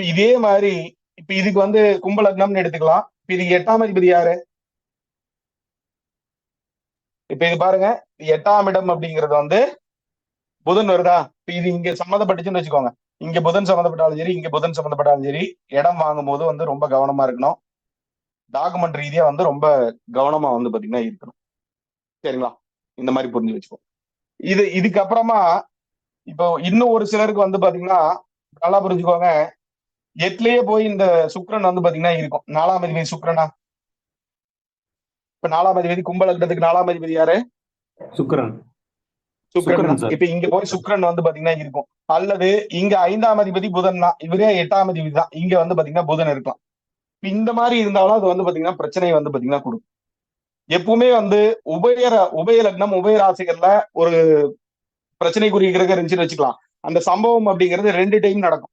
இப்ப இதே மாதிரி இப்ப இதுக்கு வந்து கும்ப லக்னம்னு எடுத்துக்கலாம். இப்ப இதுக்கு எட்டாம் அதிபதி யாரு? இப்ப இது பாருங்க எட்டாம் இடம் அப்படிங்கிறது வந்து புதன் வருதா? இப்ப இது இங்க சம்மந்தப்பட்டுச்சுன்னு வச்சுக்கோங்க. இங்க புதன் சம்மந்தப்பட்டாலும் சரி இங்க புதன் சம்மந்தப்பட்டாலும் சரி. இடம் வாங்கும் போது வந்து ரொம்ப கவனமா இருக்கணும். டாக்குமெண்ட் ரீதியா வந்து ரொம்ப கவனமா வந்து பாத்தீங்கன்னா இருக்கணும். சரிங்களா? இந்த மாதிரி புரிஞ்சு வச்சுக்கோ இது இதுக்கப்புறமா இப்போ இன்னும் ஒரு சிலருக்கு வந்து பாத்தீங்கன்னா நல்லா புரிஞ்சுக்கோங்க. எட்லயே போய் இந்த சுக்கிரன் வந்து பாத்தீங்கன்னா இருக்கும். நாலாம் அதிபதி சுக்கிரனா? இப்ப நாலாம் அதிபதி கும்பலக்கணத்துக்கு நாலாம் அதிபதி யாரு? தான். சார். இப்ப இங்க போய் சுக்கிரன் வந்து பாத்தீங்கன்னா இருக்கும். அல்லது இங்க ஐந்தாம் அதிபதி புதன் தான். இவரே எட்டாம் அதிபதி தான். இங்க வந்து பாத்தீங்கன்னா புதன் இருக்கலாம். இந்த மாதிரி இருந்தாலும் அது வந்து பாத்தீங்கன்னா பிரச்சனையை வந்து பாத்தீங்கன்னா கொடுக்கும். எப்பவுமே வந்து உபய ர- உபய லக்னம் உபய ராசிகள்ல ஒரு பிரச்சனைக்குரிய கிரகம் இருந்துச்சுன்னு வச்சுக்கலாம். அந்த சம்பவம் அப்படிங்கிறது ரெண்டு டைம் நடக்கும்.